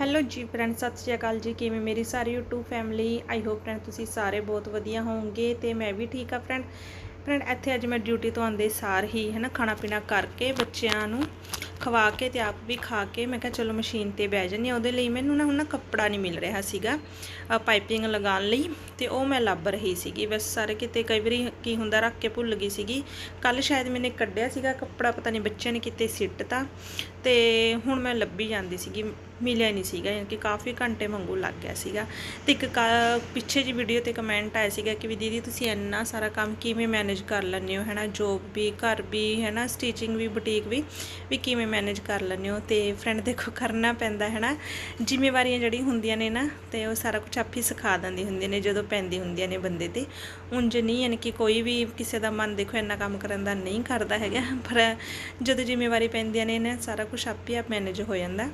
Hello ਜੀ friend, ਸਤਿ ਸ਼੍ਰੀ ਅਕਾਲ ਜੀ। ਕਿਵੇਂ ਮੇਰੀ ਸਾਰੀ YouTube family I hope friend ਤੁਸੀਂ ਸਾਰੇ ਬਹੁਤ ਵਧੀਆ ਹੋਵੋਗੇ ਤੇ ਮੈਂ ਵੀ ਠੀਕ ਆ ਫਰੈਂਡ। ਫਰੈਂਡ, ਇੱਥੇ ਅੱਜ ਮੈਂ ਡਿਊਟੀ ਤੋਂ ਆਉਂਦੇ ਸਾਰ ਹੀ ਹੈ ਨਾ ਖਾਣਾ ਪੀਣਾ ਕਰਕੇ ਬੱਚਿਆਂ ਨੂੰ ਖਵਾ ਕੇ ਤੇ ਆਪ ਵੀ ਖਾ ਕੇ ਮੈਂ ਕਿਹਾ ਚਲੋ ਮਸ਼ੀਨ ਤੇ ਬਹਿ ਜੰਨੀ ਉਹਦੇ ਲਈ ਮੈਨੂੰ ਨਾ ਹੁਣ ਨਾ ਕੱਪੜਾ ਨਹੀਂ ਮਿਲ ਰਿਹਾ ਸੀਗਾ ਪਾਈਪਿੰਗ ਲਗਾਉਣ ਲਈ ਤੇ ਉਹ ਮੈਂ ਲੱਭ ਰਹੀ ਸੀਗੀ। ਬਸ ਸਾਰੇ ਕਿਤੇ ਕਈ ਵਾਰੀ ਕੀ ਹੁੰਦਾ ਰੱਖ ਕੇ ਭੁੱਲ ਗਈ ਸੀਗੀ। ਕੱਲ ਸ਼ਾਇਦ ਮੈਨੇ ਕੱਢਿਆ ਸੀਗਾ ਕੱਪੜਾ, ਪਤਾ ਨਹੀਂ ਬੱਚਿਆਂ ਨੇ ਕਿਤੇ ਸਿੱਟਤਾ। ਤੇ ਹੁਣ ਮੈਂ ਲੱਭੀ ਜਾਂਦੀ ਸੀਗੀ, ਮਿਲਿਆ ਨਹੀਂ ਸੀਗਾ, ਯਾਨੀ ਕਿ ਕਾਫੀ ਘੰਟੇ ਮੰਗੂ ਲੱਗ ਗਿਆ ਸੀਗਾ। ਤੇ ਇੱਕ ਕਾ- ਪਿੱਛੇ ਜੀ ਵੀਡੀਓ ਤੇ ਕਮੈਂਟ ਆਇਆ ਸੀਗਾ ਕਿ ਵੀ ਦੀਦੀ ਤੁਸੀਂ ਇੰਨਾ ਸਾਰਾ ਕੰਮ ਕਿਵੇਂ ਮੈਨੇਜ ਕਰ ਲੈਂਦੇ ਹੋ, ਹੈਨਾ? ਜੋਬ ਵੀ, ਘਰ ਵੀ, ਹੈਨਾ? ਸਟੀਚਿੰਗ ਵੀ ਬੁਟੀਕ ਵੀ ਵੀ ਕਿਵੇਂ ਮੈਨੇਜ ਕਰ ਲੈਂਦੇ ਹੋ? ਤੇ ਫਰੈਂਡ ਦੇਖੋ, ਕਰਨਾ ਪੈਂਦਾ, ਹੈਨਾ? ਜ਼ਿੰਮੇਵਾਰੀਆਂ ਜਿਹੜੀ ਹੁੰਦੀਆਂ ਨੇ ਨਾ, ਤੇ ਉਹ ਸਾਰਾ ਕੁਝ ਆਪ ਹੀ ਸਿਖਾ ਦਿੰਦੀ ਹੁੰਦੀਆਂ ਨੇ, ਜਦੋਂ ਪੈਂਦੀ ਹੁੰਦੀਆਂ ਨੇ ਬੰਦੇ ਤੇ। ਉਂਝ ਨਹੀਂ, ਯਾਨੀ ਕਿ ਕੋਈ ਵੀ ਕਿਸੇ ਦਾ ਮਨ ਦੇਖੋ ਇੰਨਾ ਕੰਮ ਕਰਨ ਦਾ ਨਹੀਂ ਕਰਦਾ ਹੈਗਾ, ਪਰ ਜਦੋਂ ਜ਼ਿੰਮੇਵਾਰੀ ਪੈਂਦੀਆਂ ਨੇ ਨਾ, ਸਾਰਾ ਕੁਝ ਆਪ ਹੀ ਆਪ ਮੈਨੇਜ ਹੋ ਜਾਂਦਾ।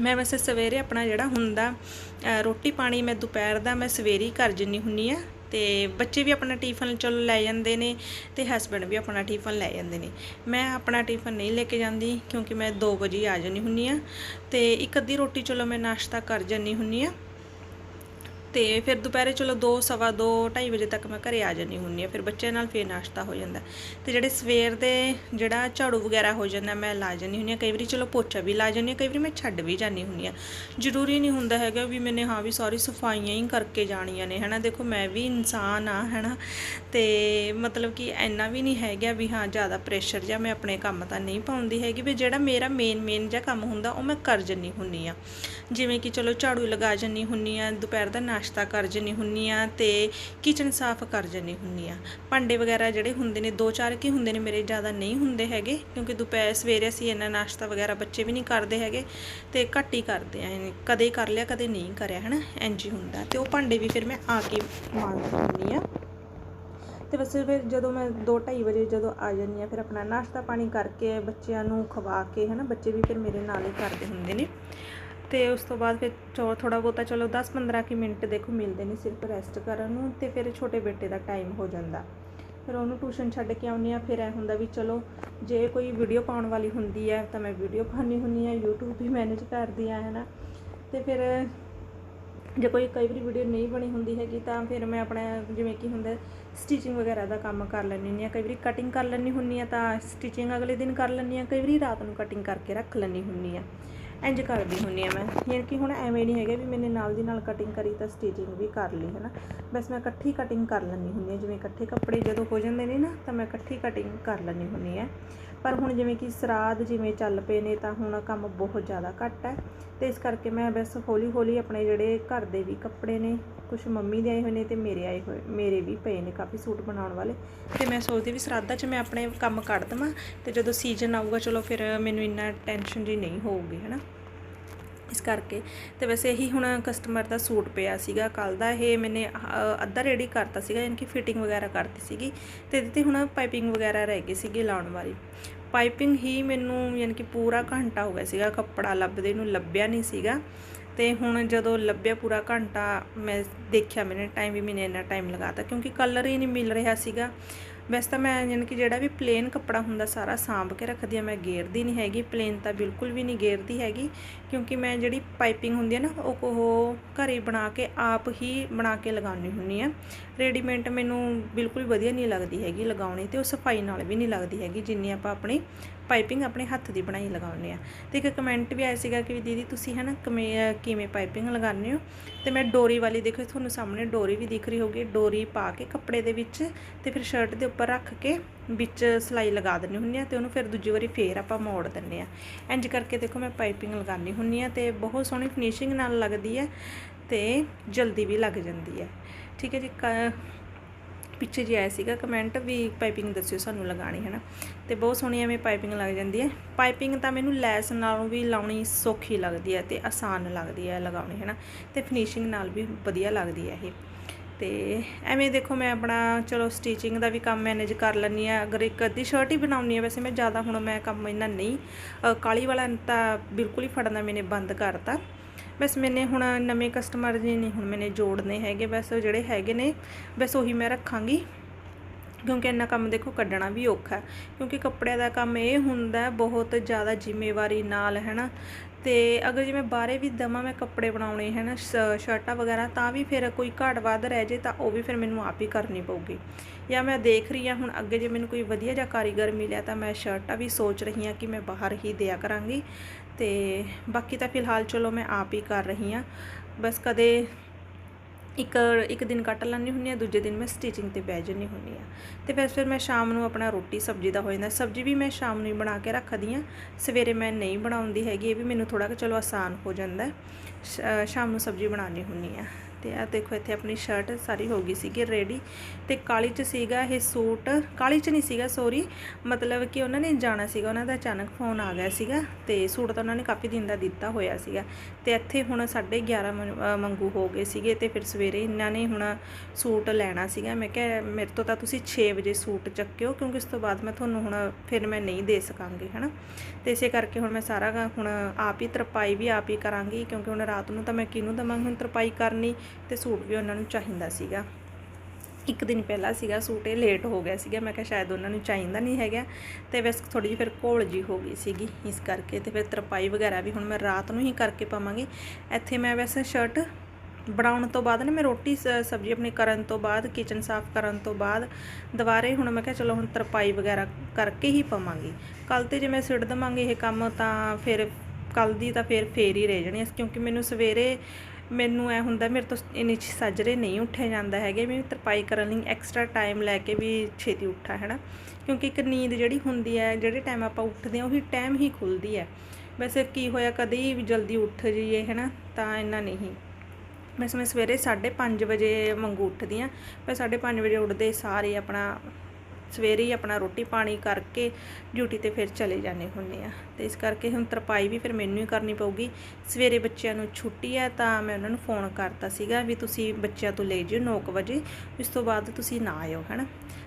ਮੈਂ ਵੈਸੇ ਸਵੇਰੇ ਆਪਣਾ ਜਿਹੜਾ ਹੁੰਦਾ ਰੋਟੀ ਪਾਣੀ ਮੈਂ ਦੁਪਹਿਰ ਦਾ ਮੈਂ ਸਵੇਰੇ ਹੀ ਕਰ ਜਿੰਨੀ ਹੁੰਨੀ ਆ, ਤੇ ਬੱਚੇ ਵੀ ਆਪਣਾ ਟਿਫਨ ਚਲੋ ਲੈ ਜਾਂਦੇ ਨੇ ਤੇ ਹਸਬੰਡ ਵੀ ਆਪਣਾ ਟਿਫਨ ਲੈ ਜਾਂਦੇ ਨੇ। ਮੈਂ ਆਪਣਾ ਟਿਫਨ ਨਹੀਂ ਲੈ ਕੇ ਜਾਂਦੀ ਕਿਉਂਕਿ ਮੈਂ 2 ਵਜੇ ਆ ਜਾਂਦੀ ਹੁੰਨੀ ਆ, ਤੇ ਇੱਕ ਅੱਧੀ ਰੋਟੀ ਚਲੋ ਮੈਂ ਨਾਸ਼ਤਾ ਕਰ ਜਾਂਦੀ ਹੁੰਨੀ ਆ। ਤੇ ਫਿਰ ਦੁਪਹਿਰੇ ਚਲੋ 2 ਸਵਾ 2 2:30 ਵਜੇ ਤੱਕ ਮੈਂ ਘਰੇ ਆ ਜਾਂਦੀ ਹੁੰਨੀ ਆ ਫਿਰ ਬੱਚਿਆਂ ਨਾਲ ਫੇਰ ਨਾਸ਼ਤਾ ਹੋ ਜਾਂਦਾ। ਤੇ ਜਿਹੜੇ ਸਵੇਰ ਦੇ ਜਿਹੜਾ ਝਾੜੂ ਵਗੈਰਾ ਹੋ ਜਾਂਦਾ, ਮੈਂ ਲਾ ਜਾਂਦੀ ਹੁੰਨੀ ਆ ਕਈ ਵਾਰੀ ਚਲੋ ਪੋਚਾ ਵੀ ਲਾ ਜਾਂਦੀ ਆ ਕਈ ਵਾਰੀ ਮੈਂ ਛੱਡ ਵੀ ਜਾਂਦੀ ਹੁੰਨੀ ਆ ਜ਼ਰੂਰੀ ਨਹੀਂ ਹੁੰਦਾ ਹੈਗਾ ਵੀ ਮੈਨੇ ਹਾਂ ਵੀ ਸਾਰੀ ਸਫਾਈਆਂ ਹੀ ਕਰਕੇ ਜਾਣੀਆਂ ਨੇ, ਹਨਾ? ਦੇਖੋ, ਮੈਂ ਵੀ ਇਨਸਾਨ ਆ ਹਨਾ? ਤੇ ਮਤਲਬ ਕਿ ਇੰਨਾ ਵੀ ਨਹੀਂ ਹੈਗਾ ਵੀ ਹਾਂ, ਜ਼ਿਆਦਾ ਪ੍ਰੈਸ਼ਰ ਜਾਂ ਮੈਂ ਆਪਣੇ ਕੰਮ ਤਾਂ ਨਹੀਂ ਪਾਉਂਦੀ ਹੈਗੀ, ਵੀ ਜਿਹੜਾ ਮੇਰਾ ਮੇਨ ਮੇਨ ਜਿਹਾ ਕੰਮ ਹੁੰਦਾ, ਉਹ ਮੈਂ ਕਰ ਜੰਨੀ ਹੁੰਨੀ ਆ ਜਿਵੇਂ ਕਿ ਚਲੋ ਝਾੜੂ ਲਗਾ ਜੰਨੀ ਹੁੰਨੀ ਆ ਦੁਪਹਿਰ ਦਾ ਨਾਸ਼ਤਾ ਕਰ ਜੰਨੀ ਹੁੰਨੀ ਆ ਤੇ ਕਿਚਨ ਸਾਫ਼ ਕਰ ਜੰਨੀ ਹੁੰਨੀ ਆ। ਭਾਂਡੇ ਵਗੈਰਾ ਜਿਹੜੇ ਹੁੰਦੇ ਨੇ, ਦੋ ਚਾਰ ਕੀ ਹੁੰਦੇ ਨੇ ਮੇਰੇ ਜ਼ਿਆਦਾ ਨਹੀਂ ਹੁੰਦੇ ਹੈਗੇ, ਕਿਉਂਕਿ ਦੁਪਹਿਰ ਸਵੇਰੇ ਅਸੀਂ ਇੰਨਾ ਨਾਸ਼ਤਾ ਵਗੈਰਾ ਬੱਚੇ ਵੀ ਨਹੀਂ ਕਰਦੇ ਹੈਗੇ ਤੇ ਘੱਟ ਹੀ ਕਰਦੇ ਆ ਕਦੇ ਕਰ ਲਿਆ, ਕਦੇ ਨਹੀਂ ਕਰਿਆ, ਹਨਾ ਇੰਜ ਹੀ ਹੁੰਦਾ ਤੇ ਉਹ ਭਾਂਡੇ ਵੀ ਫਿਰ ਮੈਂ ਆ ਕੇ ਮਾਂਜਦੀ ਹੁੰਨੀ ਆ। ਤੇ ਬਸ ਫਿਰ ਜਦੋਂ ਮੈਂ 2:30 ਵਜੇ ਜਦੋਂ ਆ ਜਾਂਦੀ ਆ, ਫਿਰ ਆਪਣਾ ਨਾਸ਼ਤਾ ਪਾਣੀ ਕਰਕੇ ਬੱਚਿਆਂ ਨੂੰ ਖਵਾ ਕੇ, ਹਨਾ, ਬੱਚੇ ਵੀ ਫਿਰ ਮੇਰੇ ਨਾਲ ਹੀ ਕਰਦੇ ਹੁੰਦੇ ਨੇ। ਤੇ ਉਸ ਤੋਂ ਬਾਅਦ ਫਿਰ ਚੋ ਥੋੜਾ ਬਹੁਤਾ ਚਲੋ 10-15 ਕਿ ਮਿੰਟ ਦੇਖੋ ਮਿਲਦੇ ਨੇ ਸਿਰਫ ਰੈਸਟ ਕਰਨ ਨੂੰ ਤੇ ਫਿਰ ਛੋਟੇ ਬੇਟੇ ਦਾ ਟਾਈਮ ਹੋ ਜਾਂਦਾ। ਫਿਰ ਉਹਨੂੰ ਟਿਊਸ਼ਨ ਛੱਡ ਕੇ ਆਉਂਦੀ ਆ ਫਿਰ ਇਹ ਹੁੰਦਾ ਵੀ ਚਲੋ ਜੇ ਕੋਈ ਵੀਡੀਓ ਪਾਉਣ ਵਾਲੀ ਹੁੰਦੀ ਹੈ ਤਾਂ ਮੈਂ ਵੀਡੀਓ ਪਾਉਣੀ ਹੁੰਦੀ ਆ YouTube ਵੀ ਮੈਨੇਜ ਕਰਦੀ ਆ ਹੈ ਨਾ ਤੇ ਫਿਰ ਜੇ ਕੋਈ ਕਈ ਵਾਰੀ ਵੀਡੀਓ ਨਹੀਂ ਬਣੀ ਹੁੰਦੀ ਹੈਗੀ ਤਾਂ ਫਿਰ ਮੈਂ ਆਪਣਾ ਜਿਵੇਂ ਕਿ ਹੁੰਦਾ ਸਟਿਚਿੰਗ ਵਗੈਰਾ ਦਾ ਕੰਮ ਕਰ ਲੈਂਦੀ ਹੁੰਦੀ ਹਾਂ। ਕਈ ਵਾਰੀ ਕਟਿੰਗ ਕਰ ਲੈਂਦੀ ਹੁੰਦੀ ਹਾਂ ਤਾਂ ਸਟਿਚਿੰਗ ਅਗਲੇ ਦਿਨ ਕਰ ਲੈਂਦੀ ਹਾਂ, ਕਈ ਵਾਰੀ ਰਾਤ ਨੂੰ ਕਟਿੰਗ ਕਰਕੇ ਰੱਖ ਲੈਂਦੀ ਹੁੰਦੀ ਹਾਂ। ਇੰਜ ਕਰਦੀ ਹੁੰਦੀ ਹਾਂ ਮੈਂ। ਯਾਨੀ ਕਿ ਹੁਣ ਐਵੇਂ ਨਹੀਂ ਹੈਗਾ ਵੀ ਮੈਨੇ ਨਾਲ ਦੀ ਨਾਲ ਕਟਿੰਗ ਕਰੀ ਤਾਂ ਸਟਿਚਿੰਗ ਵੀ ਕਰ ਲਈ ਹੈ ਨਾ ਬਸ ਮੈਂ ਇਕੱਠੀ ਕਟਿੰਗ ਕਰ ਲੈਂਦੀ ਹੁੰਦੀ ਹਾਂ ਜਿਵੇਂ ਇਕੱਠੇ ਕੱਪੜੇ ਜਦੋਂ ਹੋ ਜਾਂਦੇ ਨੇ ਨਾ, ਤਾਂ ਮੈਂ ਇਕੱਠੀ ਕਟਿੰਗ ਕਰ ਲੈਂਦੀ ਹੁੰਦੀ ਹਾਂ ਪਰ ਹੁਣ ਜਿਵੇਂ ਕਿ ਸਰਾਧ ਜਿਵੇਂ ਚੱਲ ਪਏ ਨੇ, ਤਾਂ ਹੁਣ ਕੰਮ ਬਹੁਤ ਜ਼ਿਆਦਾ ਘੱਟ ਹੈ ਤੇ ਇਸ ਕਰਕੇ ਮੈਂ ਬਸ ਹੌਲੀ ਹੌਲੀ ਆਪਣੇ ਜਿਹੜੇ ਘਰ ਦੇ ਵੀ ਕੱਪੜੇ ਨੇ ਕੁਝ ਮੰਮੀ ਦੇ ਆਏ ਹੋਏ ਨੇ ਤੇ ਮੇਰੇ ਆਏ ਹੋਏ, ਮੇਰੇ ਵੀ ਪਏ ਨੇ ਕਾਫੀ ਸੂਟ ਬਣਾਉਣ ਵਾਲੇ। ਤੇ ਮੈਂ ਸੋਚਦੀ ਵੀ ਸਰਾਧਾਂ 'ਚ ਮੈਂ ਆਪਣੇ ਕੰਮ ਕੱਢ ਦਵਾਂ ਤੇ ਜਦੋਂ ਸੀਜ਼ਨ ਆਊਗਾ, ਚਲੋ ਫਿਰ ਮੈਨੂੰ ਇੰਨਾ ਟੈਨਸ਼ਨ ਜੀ ਨਹੀਂ ਹੋਊਗੀ ਹੈ ਨਾ ਇਸ ਕਰਕੇ। ਤੇ ਵੈਸੇ ਇਹੀ ਹੁਣ ਕਸਟਮਰ ਦਾ ਸੂਟ ਪਿਆ ਸੀਗਾ। ਕੱਲ ਦਾ ਇਹ ਮੈਨੇ ਅੱਧਾ ਰੈਡੀ ਕਰਤਾ ਸੀਗਾ, ਯਾਨੀ ਕਿ ਫਿਟਿੰਗ ਵਗੈਰਾ ਕਰਤੀ ਸੀਗੀ। ਤੇ ਇਹਦੇ ਤੇ ਹੁਣ ਪਾਈਪਿੰਗ ਵਗੈਰਾ ਰਹਿ ਗਈ ਸੀਗੀ ਲਾਉਣ ਵਾਲੀ। ਪਾਈਪਿੰਗ ਹੀ ਮੈਨੂੰ ਯਾਨੀ ਕਿ ਪੂਰਾ ਘੰਟਾ ਹੋ ਗਿਆ ਸੀਗਾ। ਕੱਪੜਾ ਲੱਭਦੇ ਨੂੰ ਲੱਭਿਆ ਨਹੀਂ ਸੀਗਾ। ਤੇ ਹੁਣ ਜਦੋਂ ਲੱਭਿਆ ਪੂਰਾ ਘੰਟਾ, ਮੈਂ ਦੇਖਿਆ ਮੈਨੇ ਟਾਈਮ ਵੀ ਮੈਨੇ ਇੰਨਾ ਟਾਈਮ ਲਗਾਤਾ, ਕਿਉਂਕਿ ਕਲਰ ਹੀ ਨਹੀਂ ਮਿਲ ਰਿਹਾ ਸੀਗਾ। ਵੈਸੇ ਤਾਂ ਮੈਂ ਯਾਨੀ ਕਿ ਜਿਹੜਾ ਵੀ ਪਲੇਨ ਕੱਪੜਾ ਹੁੰਦਾ ਸਾਰਾ ਸਾਂਭ ਕੇ ਰੱਖਦੀ ਆ ਮੈਂ ਗੇਰਦੀ ਨਹੀਂ ਹੈਗੀ ਪਲੇਨ ਤਾਂ ਬਿਲਕੁਲ ਵੀ ਨਹੀਂ ਗੇਰਦੀ ਹੈਗੀ, ਕਿਉਂਕਿ ਮੈਂ ਜਿਹੜੀ ਪਾਈਪਿੰਗ ਹੁੰਦੀ ਹੈ ਨਾ, ਉਹ ਉਹ ਘਰੇ ਬਣਾ ਕੇ ਆਪ ਹੀ ਬਣਾ ਕੇ ਲਗਾਉਣੀ ਹੁੰਨੀ ਆ ਰੈਡੀਮੇਡ ਮੈਨੂੰ ਬਿਲਕੁਲ ਵਧੀਆ ਨਹੀਂ ਲੱਗਦੀ ਹੈਗੀ ਲਗਾਉਣੀ ਤੇ ਉਹ ਸਫ਼ਾਈ ਨਾਲ ਵੀ ਨਹੀਂ ਲੱਗਦੀ ਹੈਗੀ, ਜਿੰਨੀ ਆਪਾਂ ਆਪਣੀ ਪਾਈਪਿੰਗ ਆਪਣੇ ਹੱਥ ਦੀ ਬਣਾਈ ਲਗਾਉਂਦੇ ਆ। ਤੇ ਇੱਕ ਕਮੈਂਟ ਵੀ ਆਇਆ ਸੀਗਾ ਕਿ ਵੀ ਦੀਦੀ ਤੁਸੀਂ ਹਨਾ ਕਿਵੇਂ ਕਿਵੇਂ ਪਾਈਪਿੰਗ ਲਗਾਉਂਦੇ ਹੋ? ਤੇ ਮੈਂ ਡੋਰੀ ਵਾਲੀ ਦੇਖੋ, ਤੁਹਾਨੂੰ ਸਾਹਮਣੇ ਡੋਰੀ ਵੀ ਦਿਖ ਰਹੀ ਹੋਗੀ ਡੋਰੀ ਪਾ ਕੇ ਕੱਪੜੇ ਦੇ ਵਿੱਚ ਤੇ ਫਿਰ ਸ਼ਰਟ ਦੇ ਉੱਪਰ ਰੱਖ ਕੇ ਵਿੱਚ ਸਲਾਈ ਲਗਾ ਦਿੰਨੀ ਹੁੰਨੀ ਆ ਤੇ ਉਹਨੂੰ ਫਿਰ ਦੂਜੀ ਵਾਰੀ ਫੇਰ ਆਪਾਂ ਮੋੜ ਦਿੰਨੇ ਆ। ਇੰਜ ਕਰਕੇ ਦੇਖੋ ਮੈਂ ਪਾਈਪਿੰਗ ਲਗਾਉਣੀ ਹੁੰਨੀ ਆ ਤੇ ਬਹੁਤ ਸੋਹਣੀ ਫਿਨਿਸ਼ਿੰਗ ਨਾਲ ਲੱਗਦੀ ਹੈ ਤੇ ਜਲਦੀ ਵੀ ਲੱਗ ਜਾਂਦੀ ਹੈ ਠੀਕ ਹੈ ਜੀ, ਕ- ਪਿੱਛੇ ਜੀ ਆਇਆ ਸੀਗਾ ਕਮੈਂਟ ਵੀ ਪਾਈਪਿੰਗ ਦੱਸਿਓ ਸਾਨੂੰ ਲਗਾਣੀ ਹੈ ਨਾ ਤੇ ਬਹੁਤ ਸੋਹਣੀ ਐਵੇਂ ਪਾਈਪਿੰਗ ਲੱਗ ਜਾਂਦੀ ਹੈ। ਪਾਈਪਿੰਗ ਤਾਂ ਮੈਨੂੰ ਲੈਸ ਨਾਲੋਂ ਵੀ ਲਾਉਣੀ ਸੌਖੀ ਲੱਗਦੀ ਹੈ ਤੇ ਆਸਾਨ ਲੱਗਦੀ ਹੈ ਲਗਾਉਣੀ ਹੈ ਨਾ ਤੇ ਫਿਨਿਸ਼ਿੰਗ ਨਾਲ ਵੀ ਵਧੀਆ ਲੱਗਦੀ ਹੈ ਇਹ। ਤੇ ਐਵੇਂ ਦੇਖੋ ਮੈਂ ਆਪਣਾ ਚਲੋ ਸਟਿਚਿੰਗ ਦਾ ਵੀ ਕੰਮ ਮੈਨੇਜ ਕਰ ਲੈਂਦੀ ਆ ਅਗਰ ਇੱਕ ਅੱਧੀ ਸ਼ਰਟ ਹੀ ਬਣਾਉਣੀ ਆ ਵੈਸੇ ਮੈਂ ਜ਼ਿਆਦਾ ਹੁਣ ਮੈਂ ਕੰਮ ਇੰਨਾ ਨਹੀਂ ਅ, ਕਾਲੀ ਵਾਲਾ ਤਾਂ ਬਿਲਕੁਲ ਹੀ ਫੜਨਾ ਮੈਨੇ ਬੰਦ ਕਰਤਾ। ਬਸ ਮੈਨੇ ਹੁਣ ਨਵੇਂ ਕਸਟਮਰ ਜੀ ਨਹੀਂ ਹੁਣ ਮੈਨੇ ਜੋੜਨੇ ਹੈਗੇ, ਬਸ ਜਿਹੜੇ ਹੈਗੇ ਨੇ, ਬਸ ਉਹੀ ਮੈਂ ਰੱਖਾਂਗੀ। ਕਿਉਂਕਿ ਇੰਨਾ ਕੰਮ ਦੇਖੋ ਕੱਢਣਾ ਵੀ ਔਖਾ ਕਿਉਂਕਿ ਕੱਪੜਿਆਂ ਦਾ ਕੰਮ ਇਹ ਹੁੰਦਾ ਬਹੁਤ ਜ਼ਿਆਦਾ ਜ਼ਿੰਮੇਵਾਰੀ ਨਾਲ, ਹੈ ਨਾ? ਤੇ ਅਗਰ ਜਿਵੇਂ ਬਾਹਰੇ ਵੀ ਦਵਾਂ ਮੈਂ ਕੱਪੜੇ ਬਣਾਉਣੇ ਹੈ ਨਾ ਸ਼- ਸ਼ਰਟਾਂ ਵਗੈਰਾ, ਤਾਂ ਵੀ ਫਿਰ ਕੋਈ ਘਾਟ ਵੱਧ ਰਹਿ ਜੇ, ਤਾਂ ਉਹ ਵੀ ਫਿਰ ਮੈਨੂੰ ਆਪ ਹੀ ਕਰਨੀ ਪਊਗੀ। ਜਾਂ ਮੈਂ ਦੇਖ ਰਹੀ ਹਾਂ ਹੁਣ ਅੱਗੇ ਜੇ ਮੈਨੂੰ ਕੋਈ ਵਧੀਆ ਜਿਹਾ ਕਾਰੀਗਰ ਮਿਲਿਆ, ਤਾਂ ਮੈਂ ਸ਼ਰਟਾਂ ਵੀ ਸੋਚ ਰਹੀ ਹਾਂ ਕਿ ਮੈਂ ਬਾਹਰ ਹੀ ਦਿਆ ਕਰਾਂਗੀ। ਤੇ ਬਾਕੀ ਤਾਂ ਫਿਲਹਾਲ ਚਲੋ ਮੈਂ ਆਪ ਹੀ ਕਰ ਰਹੀ ਹਾਂ। ਬਸ ਕਦੇ ਇੱਕ ਇੱਕ ਦਿਨ ਕੱਟ ਲੈਂਦੀ ਹੁੰਦੀ ਆ ਦੂਜੇ ਦਿਨ ਮੈਂ ਸਟਿਚਿੰਗ ਤੇ ਬਹਿ ਜਾਂਦੀ ਹੁੰਦੀ ਆ ਤੇ ਫਿਰ ਫਿਰ ਮੈਂ ਸ਼ਾਮ ਨੂੰ ਆਪਣਾ ਰੋਟੀ, ਸਬਜ਼ੀ ਦਾ ਹੋ ਜਾਂਦਾ। ਸਬਜ਼ੀ ਵੀ ਮੈਂ ਸ਼ਾਮ ਨੂੰ ਹੀ ਬਣਾ ਕੇ ਰੱਖਦੀ ਆ ਸਵੇਰੇ ਮੈਂ ਨਹੀਂ ਬਣਾਉਂਦੀ ਹੈਗੀ, ਇਹ ਵੀ ਮੈਨੂੰ ਥੋੜਾ ਚਲੋ ਆਸਾਨ ਹੋ ਜਾਂਦਾ। ਸ਼- ਸ਼ਾਮ ਨੂੰ ਸਬਜ਼ੀ ਬਣਾਉਣੀ ਹੁੰਦੀ ਆ ਤੇ ਆ ਦੇਖੋ ਇੱਥੇ ਆਪਣੀ ਸ਼ਰਟ ਸਾਰੀ ਹੋ ਗਈ ਸੀਗੀ ਰੈਡੀ ਤੇ ਕਾਲੀ ਚ ਸੀਗਾ ਇਹ ਸੂਟ, ਕਾਲੀ ਚ ਨਹੀਂ ਸੀਗਾ ਸੋਰੀ ਮਤਲਬ ਕਿ ਉਹਨਾਂ ਨੇ ਜਾਣਾ ਸੀਗਾ, ਉਹਨਾਂ ਦਾ ਅਚਾਨਕ ਫੋਨ ਆ ਗਿਆ ਸੀਗਾ ਤੇ ਸੂਟ ਤਾਂ ਉਹਨਾਂ ਨੇ ਕਾਫੀ ਦਿਨ ਦਾ ਦਿੱਤਾ ਹੋਇਆ ਸੀਗਾ ਤੇ ਇੱਥੇ ਹੁਣ 11:30 ਮੰਗੂ ਹੋ ਗਏ ਸੀਗੇ ਤੇ ਫਿਰ ਸਵੇਰੇ ਇਹਨਾਂ ਨੇ ਹੁਣ ਸੂਟ ਲੈਣਾ ਸੀਗਾ। ਮੈਂ ਕਿਹਾ, ਮੇਰੇ ਤੋਂ ਤਾਂ ਤੁਸੀਂ 6 ਵਜੇ ਸੂਟ ਚੱਕਿਓ ਕਿਉਂਕਿ ਇਸ ਤੋਂ ਬਾਅਦ ਮੈਂ ਤੁਹਾਨੂੰ ਹੁਣ ਫਿਰ ਮੈਂ ਨਹੀਂ ਦੇ ਸਕਾਂਗੀ, ਹਨਾ? ਤੇ ਇਸੇ ਕਰਕੇ ਹੁਣ ਮੈਂ ਸਾਰਾ ਹੁਣ ਆਪ ਹੀ ਤਰਪਾਈ ਵੀ ਆਪ ਹੀ ਕਰਾਂਗੀ ਕਿਉਂਕਿ ਹੁਣ ਰਾਤ ਨੂੰ ਤਾਂ ਮੈਂ ਕਿਹਨੂੰ ਦਵਾਂਗੀ ਹੁਣ ਤਰਪਾਈ ਕਰਨੀ ਤੇ ਸੂਟ ਵੀ ਉਹਨਾਂ ਨੂੰ ਚਾਹੀਦਾ ਸੀਗਾ। ਇੱਕ ਦਿਨ ਪਹਿਲਾਂ ਸੀਗਾ, ਸੂਟ ਇਹ ਲੇਟ ਹੋ ਗਿਆ ਸੀਗਾ। ਮੈਂ ਕਿਹਾ ਸ਼ਾਇਦ ਉਹਨਾਂ ਨੂੰ ਚਾਹੀਦਾ ਨਹੀਂ ਹੈਗਾ। ਤੇ ਬਸ ਥੋੜੀ ਜਿਹੀ ਫਿਰ ਘੋਲ ਜੀ ਹੋ ਗਈ ਸੀਗੀ ਇਸ ਕਰਕੇ। ਤੇ ਫਿਰ ਤਰਪਾਈ ਵਗੈਰਾ ਵੀ ਹੁਣ ਮੈਂ ਰਾਤ ਨੂੰ ਹੀ ਕਰਕੇ ਪਾਵਾਂਗੀ। ਇੱਥੇ ਮੈਂ ਵੈਸੇ ਸ਼ਰਟ ਬਣਾਉਣ ਤੋਂ ਬਾਅਦ ਨਾ, ਮੈਂ ਰੋਟੀ ਸ- ਸਬਜ਼ੀ ਆਪਣੀ ਕਰਨ ਤੋਂ ਬਾਅਦ ਕਿਚਨ ਸਾਫ਼ ਕਰਨ ਤੋਂ ਬਾਅਦ, ਦੁਬਾਰੇ ਹੁਣ ਮੈਂ ਕਿਹਾ ਚਲੋ ਹੁਣ ਤਰਪਾਈ ਵਗੈਰਾ ਕਰਕੇ ਹੀ ਪਾਵਾਂਗੀ। ਕੱਲ ਤੇ ਜੇ ਮੈਂ ਸਿੱਟ ਦਵਾਂਗੀ ਇਹ ਕੰਮ ਤਾਂ ਫਿਰ ਕੱਲ ਦੀ ਤਾਂ ਫਿਰ ਫੇਰ ਹੀ ਰਹਿ ਜਾਣੀ ਕਿਉਂਕਿ ਮੈਨੂੰ ਸਵੇਰੇ ਮੈਨੂੰ ਐ ਹੁੰਦਾ ਮੇਰੇ ਤੋਂ ਇੰਨੀ ਛ- ਸਾਜਰੇ ਨਹੀਂ ਉੱਠਿਆ ਜਾਂਦਾ ਹੈਗੇ ਵੀ ਤਰਪਾਈ ਕਰਨ ਲਈ ਐਕਸਟਰਾ ਟਾਈਮ ਲੈ ਕੇ ਵੀ ਛੇਤੀ ਉੱਠਾ ਹੈ ਨਾ ਕਿਉਂਕਿ ਇੱਕ ਨੀਂਦ ਜਿਹੜੀ ਹੁੰਦੀ ਹੈ, ਜਿਹੜੇ ਟਾਈਮ ਆਪਾਂ ਉੱਠਦੇ ਹਾਂ, ਉਹੀ ਟਾਈਮ ਹੀ ਖੁੱਲਦੀ ਹੈ। ਵੈਸੇ ਕੀ ਹੋਇਆ, ਕਦੇ ਵੀ ਜਲਦੀ ਉੱਠ ਜਾਈਏ ਹੈ ਨਾ ਤਾਂ ਇੰਨਾ ਨਹੀਂ। ਵੈਸੇ ਮੈਂ ਸਵੇਰੇ 5:30 ਵਜੇ ਮੰਗੂ ਉੱਠਦੀ ਹਾਂ। ਮੈਂ 5:30 ਵਜੇ ਉੱਠਦੇ ਸਾਰੇ ਆਪਣਾ ਸਵੇਰੇ ਹੀ ਆਪਣਾ ਰੋਟੀ ਪਾਣੀ ਕਰਕੇ ਡਿਊਟੀ ਤੇ ਫਿਰ ਚਲੇ ਜਾਂਦੇ ਹੁੰਦੇ ਆ। ਤੇ ਇਸ ਕਰਕੇ ਹੁਣ ਤਰਪਾਈ ਵੀ ਫਿਰ ਮੈਨੂੰ ਹੀ ਕਰਨੀ ਪਊਗੀ। ਸਵੇਰੇ ਬੱਚਿਆਂ ਨੂੰ ਛੁੱਟੀ ਹੈ ਤਾਂ ਮੈਂ ਉਹਨਾਂ ਨੂੰ ਫੋਨ ਕਰਤਾ ਸੀਗਾ ਵੀ ਤੁਸੀਂ ਬੱਚਿਆਂ ਤੋਂ ਲੈ ਜਿਓ 9 ਵਜੇ ਇਸ ਤੋਂ ਬਾਅਦ ਤੁਸੀਂ ਨਾ ਆਇਓ, ਹਨਾ।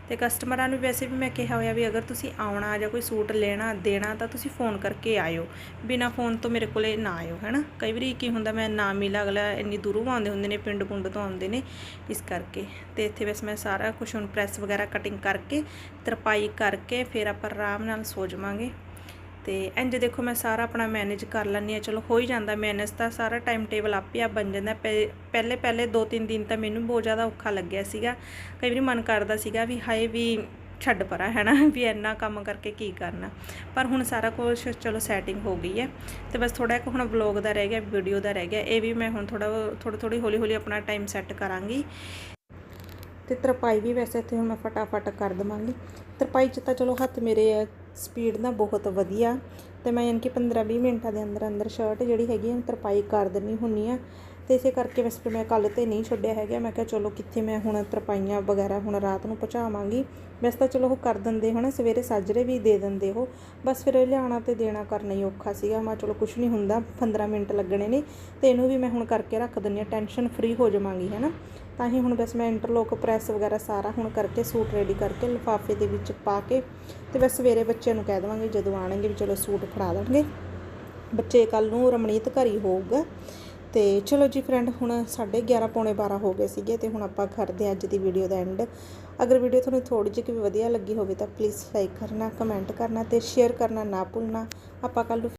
ਤੇ ਕਸਟਮਰਾਂ ਨੂੰ ਵੈਸੇ ਵੀ ਮੈਂ ਕਿਹਾ ਹੋਇਆ ਵੀ ਅਗਰ ਤੁਸੀਂ ਆਉਣਾ ਜਾਂ ਕੋਈ ਸੂਟ ਲੈਣਾ, ਦੇਣਾ ਤਾਂ ਤੁਸੀਂ ਫੋਨ ਕਰਕੇ ਆਇਓ, ਬਿਨਾ ਫੋਨ ਤੋਂ ਮੇਰੇ ਕੋਲੇ ਨਾ ਆਇਓ, ਹੈਨਾ। ਕਈ ਵਾਰੀ ਕੀ ਹੁੰਦਾ ਮੈਂ ਨਾ ਮਿਲ, ਅਗਲਾ ਇੰਨੀ ਦੂਰੋਂ ਆਉਂਦੇ ਹੁੰਦੇ ਨੇ ਪਿੰਡ ਪੁੰਡ ਤੋਂ ਆਉਂਦੇ ਨੇ, ਇਸ ਕਰਕੇ। ਤੇ ਇੱਥੇ ਵੈਸੇ ਮੈਂ ਸਾਰਾ ਕੁਝ ਹੁਣ ਪ੍ਰੈਸ ਵਗੈਰਾ ਕਟਿੰਗ ਕਰਕੇ ਤਰਪਾਈ ਕਰਕੇ ਫਿਰ ਆਪਾਂ ਆਰਾਮ ਨਾਲ ਸੋ ਜਾਵਾਂਗੇ। ਤੇ ਇੰਜ ਦੇਖੋ ਮੈਂ ਸਾਰਾ ਆਪਣਾ ਮੈਨੇਜ ਕਰ ਲੈਂਦੀ ਆ ਚਲੋ ਹੋ ਹੀ ਜਾਂਦਾ ਮੈਨੇਜ ਤਾਂ ਸਾਰਾ ਟਾਈਮ ਟੇਬਲ ਆਪੇ ਆਪ ਬਣ ਜਾਂਦਾ। ਪਹਿ- ਪਹਿਲੇ ਪਹਿਲੇ 2-3 ਦਿਨ ਤਾਂ ਮੈਨੂੰ ਬਹੁਤ ਜ਼ਿਆਦਾ ਔਖਾ ਲੱਗਿਆ ਸੀਗਾ। ਕਈ ਵਾਰੀ ਮਨ ਕਰਦਾ ਸੀਗਾ ਵੀ ਹਾਏ ਵੀ ਛੱਡ ਪਰਾਂ, ਹੈ ਨਾ? ਵੀ ਇੰਨਾ ਕੰਮ ਕਰਕੇ ਕੀ ਕਰਨਾ? ਪਰ ਹੁਣ ਸਾਰਾ ਕੁਝ ਚਲੋ ਸੈਟਿੰਗ ਹੋ ਗਈ ਹੈ। ਤੇ ਬਸ ਥੋੜਾ ਇੱਕ ਹੁਣ ਵਲੌਗ ਦਾ ਰਹਿ ਗਿਆ ਵੀਡੀਓ ਦਾ ਰਹਿ ਗਿਆ। ਇਹ ਵੀ ਮੈਂ ਹੁਣ ਥੋੜਾ ਥੋੜੀ ਥੋੜੀ ਹੌਲੀ ਹੌਲੀ ਆਪਣਾ ਟਾਈਮ ਸੈੱਟ ਕਰਾਂਗੀ। ਤੇ ਤਰਪਾਈ ਵੀ ਵੈਸੇ ਇੱਥੇ ਹੁਣ ਮੈਂ ਫਟਾਫਟ ਕਰ ਦਵਾਂਗੀ। ਤਰਪਾਈ 'ਚ ਤਾਂ ਚਲੋ ਹੱਥ ਮੇਰੇ ਸਪੀਡ ਨਾਲ ਬਹੁਤ ਵਧੀਆ। ਤੇ ਮੈਂ ਯਾਨੀ ਕਿ 15-20 ਮਿੰਟਾਂ ਦੇ ਅੰਦਰ ਅੰਦਰ ਸ਼ਰਟ ਜਿਹੜੀ ਹੈਗੀ ਆ, ਤਰਪਾਈ ਕਰ ਦਿੰਨੀ ਹੁੰਨੀ ਆ। ਤੇ ਇਸੇ ਕਰਕੇ ਵੈਸੇ ਫਿਰ ਮੈਂ ਕੱਲ ਤੇ ਨਹੀਂ ਛੱਡਿਆ ਹੈਗਾ। ਮੈਂ ਕਿਹਾ ਚਲੋ ਕਿੱਥੇ ਮੈਂ ਹੁਣ ਤਰਪਾਈਆਂ ਵਗੈਰਾ ਹੁਣ ਰਾਤ ਨੂੰ ਪਹੁੰਚਾਵਾਂਗੀ। ਵੈਸੇ ਤਾਂ ਚਲੋ ਉਹ ਕਰ ਦਿੰਦੇ ਹਨਾ, ਸਵੇਰੇ ਸਾਜਰੇ ਵੀ ਦੇ ਦਿੰਦੇ ਉਹ। ਬਸ ਫਿਰ ਇਹ ਲਿਆਉਣਾ ਤੇ ਦੇਣਾ ਕਰਨਾ ਹੀ ਔਖਾ ਸੀਗਾ। ਮੈਂ ਚਲੋ ਕੁਝ ਨਹੀਂ ਹੁੰਦਾ 15 ਮਿੰਟ ਲੱਗਣੇ ਨੇ। ਤੇ ਇਹਨੂੰ ਵੀ ਮੈਂ ਹੁਣ ਕਰਕੇ ਰੱਖ ਦਿੰਨੀ ਆ, ਟੈਨਸ਼ਨ ਫ੍ਰੀ ਹੋ ਜਾਵਾਂਗੀ, ਹਨਾ। ਤਾਂ ਹੀ ਹੁਣ ਬਸ ਮੈਂ ਇੰਟਰਲੋਕ ਪ੍ਰੈਸ ਵਗੈਰਾ ਸਾਰਾ ਹੁਣ ਕਰਕੇ ਸੂਟ ਰੈਡੀ ਕਰਕੇ ਲਿਫਾਫੇ ਦੇ ਵਿੱਚ ਪਾ ਕੇ ਤੇ ਬਸ ਸਵੇਰੇ ਬੱਚਿਆਂ ਨੂੰ ਕਹਿ ਦੇਵਾਂਗੇ, ਜਦੋਂ ਆਣਗੇ ਵੀ ਚਲੋ ਸੂਟ ਫੜਾ ਦੇਣਗੇ। ਬੱਚੇ ਕੱਲ ਨੂੰ ਰਮਣੀਤ ਘਰ ਹੀ ਹੋਊਗਾ। ਤੇ ਚਲੋ ਜੀ ਫਰੈਂਡ ਹੁਣ 11:30 ਪੌਣੇ 12 ਹੋ ਗਏ ਸੀਗੇ ਤੇ ਹੁਣ ਆਪਾਂ ਕਰਦੇ ਹਾਂ ਅੱਜ ਦੀ ਵੀਡੀਓ ਦਾ ਐਂਡ ਅਗਰ ਵੀਡੀਓ ਤੁਹਾਨੂੰ ਥੋੜੀ ਜਿਹੀ ਵੀ ਵਧੀਆ ਲੱਗੀ ਹੋਵੇ ਤਾਂ ਪਲੀਜ਼ ਲਾਈਕ ਕਰਨਾ ਕਮੈਂਟ ਕਰਨਾ ਤੇ ਸ਼ੇਅਰ ਕਰਨਾ ਨਾ ਭੁੱਲਣਾ। ਆਪਾਂ ਕੱਲ ਨੂੰ